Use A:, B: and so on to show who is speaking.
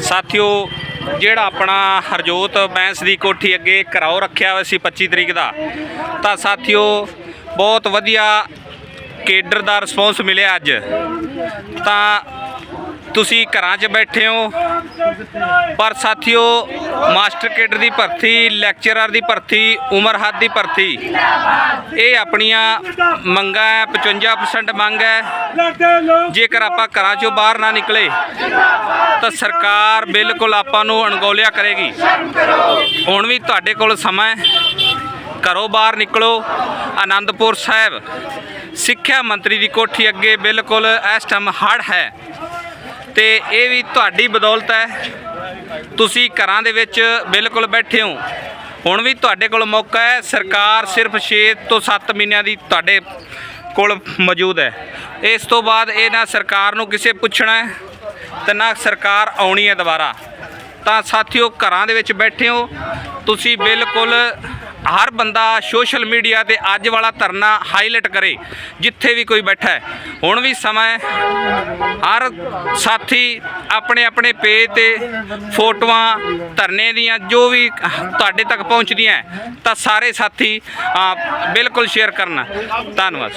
A: ਸਾਥੀਓ, ਜਿਹੜਾ ਆਪਣਾ ਹਰਜੋਤ ਬੈਂਸ ਦੀ ਕੋਠੀ ਅੱਗੇ ਘਰਾਓ ਰੱਖਿਆ ਹੋਇਆ ਸੀ 25 ਤਰੀਕ ਦਾ, ਤਾਂ ਸਾਥੀਓ ਬਹੁਤ ਵਧੀਆ ਕੇਡਰ ਦਾ ਰਿਸਪੌਂਸ ਮਿਲਿਆ ਅੱਜ। ਤਾਂ ਤੁਸੀਂ ਘਰਾਂ 'ਚ ਬੈਠੇ ਹੋ ਪਰ ਸਾਥੀਓ, ਮਾਸਟਰ ਕੇਡਰ ਦੀ ਭਰਤੀ, ਲੈਕਚਰਰ ਦੀ ਭਰਤੀ, ਉਮਰ ਹੱਦ ਦੀ ਭਰਤੀ, ਇਹ ਆਪਣੀਆਂ ਮੰਗਾਂ ਹੈ 55% ਮੰਗ ਹੈ। ਜੇਕਰ ਆਪਾਂ ਘਰਾਂ 'ਚੋਂ ਬਾਹਰ ਨਾ ਨਿਕਲੇ, ਤਾਂ ਸਰਕਾਰ ਬਿਲਕੁਲ ਆਪਾਂ ਨੂੰ ਅਣਗੌਲਿਆ ਕਰੇਗੀ। ਹੁਣ ਵੀ ਤੁਹਾਡੇ ਕੋਲ ਸਮਾਂ ਹੈ। ਘਰੋਂ ਬਾਹਰ ਨਿਕਲੋ। ਆਨੰਦਪੁਰ ਸਾਹਿਬ ਸਿੱਖਿਆ ਮੰਤਰੀ ਦੀ ਕੋਠੀ ਅੱਗੇ ਬਿਲਕੁਲ ਇਸ ਟਾਈਮ ਹੜ ਹੈ। ਤੇ ਇਹ ਵੀ ਤੁਹਾਡੀ ਬਦੌਲਤ ਹੈ। ਤੁਸੀਂ ਘਰਾਂ ਦੇ ਵਿੱਚ ਬਿਲਕੁਲ ਬੈਠੇ ਹੋ। ਹੁਣ ਵੀ ਤੁਹਾਡੇ ਕੋਲ ਮੌਕਾ ਹੈ। ਸਰਕਾਰ ਸਿਰਫ 6 ਤੋਂ 7 ਮਹੀਨਿਆਂ ਦੀ ਤੁਹਾਡੇ ਕੋਲ ਮੌਜੂਦ ਹੈ। ਇਸ ਤੋਂ ਬਾਅਦ ਇਹ ਨਾ ਸਰਕਾਰ ਨੂੰ ਕਿਸੇ ਪੁੱਛਣਾ ਹੈ ਤੇ ਨਾ ਸਰਕਾਰ ਆਉਣੀ ਹੈ ਦੁਬਾਰਾ। ਤਾਂ ਸਾਥੀਓ, ਘਰਾਂ ਦੇ ਵਿੱਚ ਬੈਠੇ ਹੋ। ਤੁਸੀਂ ਬਿਲਕੁਲ ਹਰ ਬੰਦਾ ਸੋਸ਼ਲ ਮੀਡੀਆ ਤੇ ਅੱਜ ਵਾਲਾ ਧਰਨਾ ਹਾਈਲਾਈਟ ਕਰੇ, ਜਿੱਥੇ ਵੀ ਕੋਈ ਬੈਠਾ ਹੈ। ਹੁਣ ਵੀ ਸਮਾਂ ਹਰ ਸਾਥੀ ਆਪਣੇ ਆਪਣੇ ਪੇਜ ਤੇ ਫੋਟੋਆਂ ਧਰਨੇ ਦੀਆਂ, ਜੋ ਵੀ ਤੁਹਾਡੇ ਤੱਕ ਪਹੁੰਚਦੀਆਂ ਤਾਂ ਸਾਰੇ ਸਾਥੀ ਬਿਲਕੁਲ ਸ਼ੇਅਰ ਕਰਨਾ। ਧੰਨਵਾਦ।